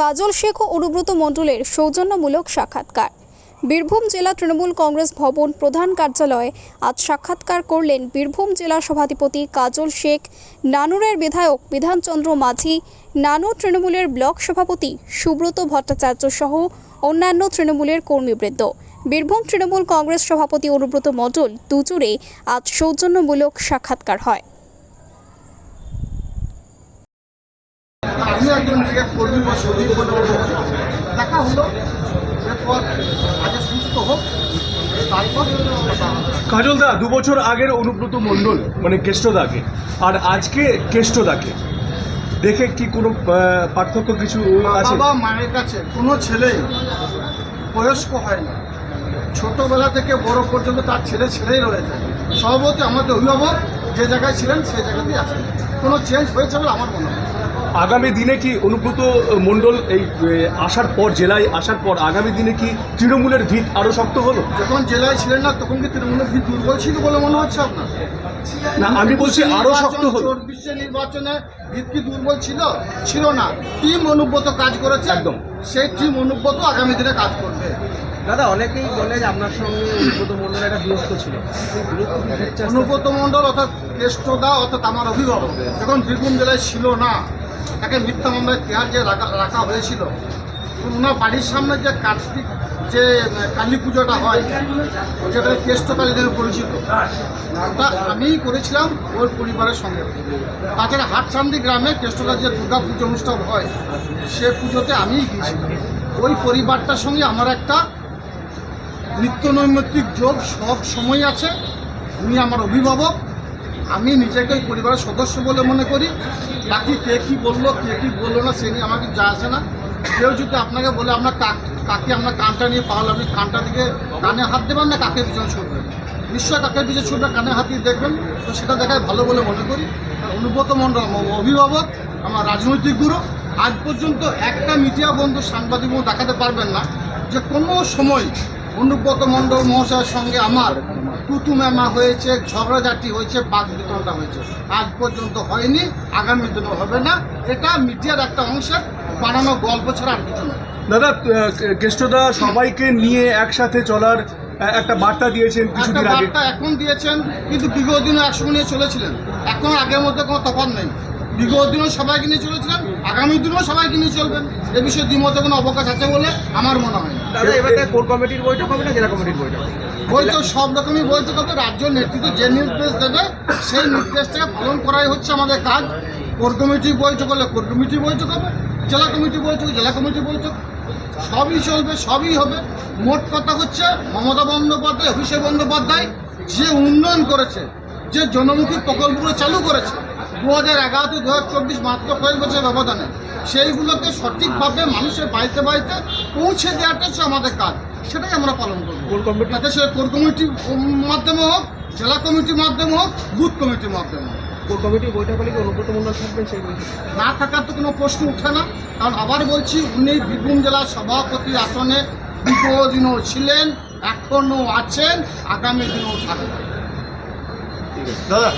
কাজল শেখ ও অনুব্রত মণ্ডলের সৌজন্যমূলক সাক্ষাৎকার। বীরভূম জেলা তৃণমূল কংগ্রেস ভবন প্রধান কার্যালয়ে আজ সাক্ষাৎকার করলেন বীরভূম জেলা সভাধিপতি কাজল শেখ, নানুরের বিধায়ক বিধানচন্দ্র মাঝি, নানু তৃণমূলের ব্লক সভাপতি সুব্রত ভট্টাচার্য সহ অন্যান্য তৃণমূলের কর্মীবৃন্দ। বীরভূম তৃণমূল কংগ্রেস সভাপতি অনুব্রত মণ্ডল দুজুরে আজ সৌজন্যমূলক সাক্ষাৎকার হয়। আমি একজন ক্রিকেট কর্মী বা সজীব বলে দেখা হলো এরপর আগে সুস্থ হোক। কাজল দা দু বছর আগের অনুব্রত মণ্ডল মানে কেষ্টদাকে আর আজকে কেষ্টদাকে দেখে কি কোনো পার্থক্য কিছু আছে? বাবা মায়ের কাছে কোনো ছেলে বয়স্ক হয় না। ছোটবেলা থেকে বড় পর্যন্ত তার ছেলে ছেলেই রয়েছে সভাপতি আমাদের অভিভাবক যে জায়গায় ছিলেন সেই জায়গাতেই আছেন। কোনো চেঞ্জ হয়েছে বলে আমার মনে হয়। আগামী দিনে কি অনুব্রত মণ্ডল এই আসার পর জেলায় আসার পর আগামী দিনে কি তৃণমূলের ভিত আরও শক্ত হলো? যখন জেলায় ছিলেন না তখন কি তৃণমূলের ভিত দুর্বল ছিল বলে মনে হচ্ছে আপনার? না আমি বলছি আরও শক্ত হলো। চব্বিশে নির্বাচনে ভিত কি দুর্বল ছিল? ছিল না। টিম অনুব্রত কাজ করেছে। একদম। সেই টিম অনুব্রত আগামী দিনে কাজ করবে। দাদা অনেকেই বলে যে আপনার সঙ্গে অনুব্রত মন্ডল একটা দূরত্ব ছিল? অনুব্রত মণ্ডল অর্থাৎ কেষ্টদা অর্থাৎ আমার অভিভাবক। যখন বীরভূম জেলায় ছিল না। তাকে মিথ্যা মামলায় তিহার যে রাখা রাখা হয়েছিল ওনার বাড়ির সামনে যে কার্তিক যে কালী পুজোটা হয়, যেটা কেষ্ট কালী নামে পরিচিত ওটা আমিই করেছিলাম ওর পরিবারের সঙ্গে। তাছাড়া হাটসান্দি গ্রামে কেষ্টকার যে দুর্গা পুজো অনুষ্ঠান হয়, সে পুজোতে আমিই গিয়েছিলাম। ওই পরিবারটার সঙ্গে আমার একটা নিত্য নৈমিত্তিক যোগ সব সময় আছে। উনি আমার অভিভাবক আমি নিজেকে ওই পরিবারের সদস্য বলে মনে করি। বাকি কে কী বলল, কে কী বলল না, সে নিয়ে আমাকে যা আসে না। কেউ যদি আপনাকে বলে আপনার কাক কাকে আপনার কানটা নিয়ে পাওয়াল আপনি কানটা দিকে কানে হাত দেবেন না কাকে পিছনে ছুটবেন? নিশ্চয় কাকের পিছনে ছুটবে, কানে হাত দিয়ে দেখবেন। তো সেটা দেখায় ভালো বলে মনে করি। অনুব্রত মণ্ডল অভিভাবক, আমার রাজনৈতিক গুরু, আজ পর্যন্ত একটা মিডিয়া বন্ধু সাংবাদিক দেখাতে পারবেন না যে কোনো সময় অনুব্রত মণ্ডল মহাশয়ের সঙ্গে আমার তুতু মেমা হয়েছে ঝগড়াঝাটি হয়েছে বাদ বিতরণটা হয়েছে। আজ পর্যন্ত হয়নি আগামী দিনও হবে না। এটা মিডিয়ার একটা অংশের বানানো গল্প ছাড়া আর কিছু না। দাদা কেষ্টদা সবাইকে নিয়ে একসাথে চলার একটা বার্তা দিয়েছেন একটা কিছুদিন আগে। বার্তা এখন দিয়েছেন কিন্তু বিগত দিনও একসঙ্গে নিয়ে চলেছিলেন। এখন আগের মধ্যে কোনো তফাৎ নেই। বিগত দিনও সবাইকে নিয়ে চলেছিলেন আগামী দিনেও সবাইকে নিয়ে চলবেন। এ বিষয়ে দ্বিমতে কোনো অবকাশ আছে বলে আমার মনে হয় না। বৈঠক সব রকমই রাজ্য যে দেবে, সেই করাই হচ্ছে আমাদের কাজ। কমিটি জেলা কমিটি জেলা কমিটি বৈঠক। সবই চলবে, সবই হবে। মোট কথা হচ্ছে, মমতা বন্দ্যোপাধ্যায়, অভিষেক বন্দ্যোপাধ্যায় যে উন্নয়ন করেছে, যে জনমুখী প্রকল্পগুলো চালু করেছে দু হাজার এগারো দু হাজার চব্বিশ মাত্র কয়েক বছর ব্যবধানে। সেইগুলোকে সঠিকভাবে মানুষের বাড়িতে বাড়িতে পৌঁছে দেওয়াটা হচ্ছে আমাদের কাজ। সেটাই আমরা পালন করব। তাতে সে কোর কমিটির মাধ্যমে হোক জেলা কমিটির মাধ্যমে হোক বুথ কমিটির মাধ্যমে হোক। কোর কমিটির বৈঠক হলে কি অনুব্রত মন্ডল থাকবেন সেই না থাকার তো কোনো প্রশ্ন উঠে না। কারণ আবার বলছি উনি বীরভূম জেলার সভাপতি আসনে বিগত দিনও ছিলেন এখনও আছেন আগামী দিনেও থাকবেন দাদা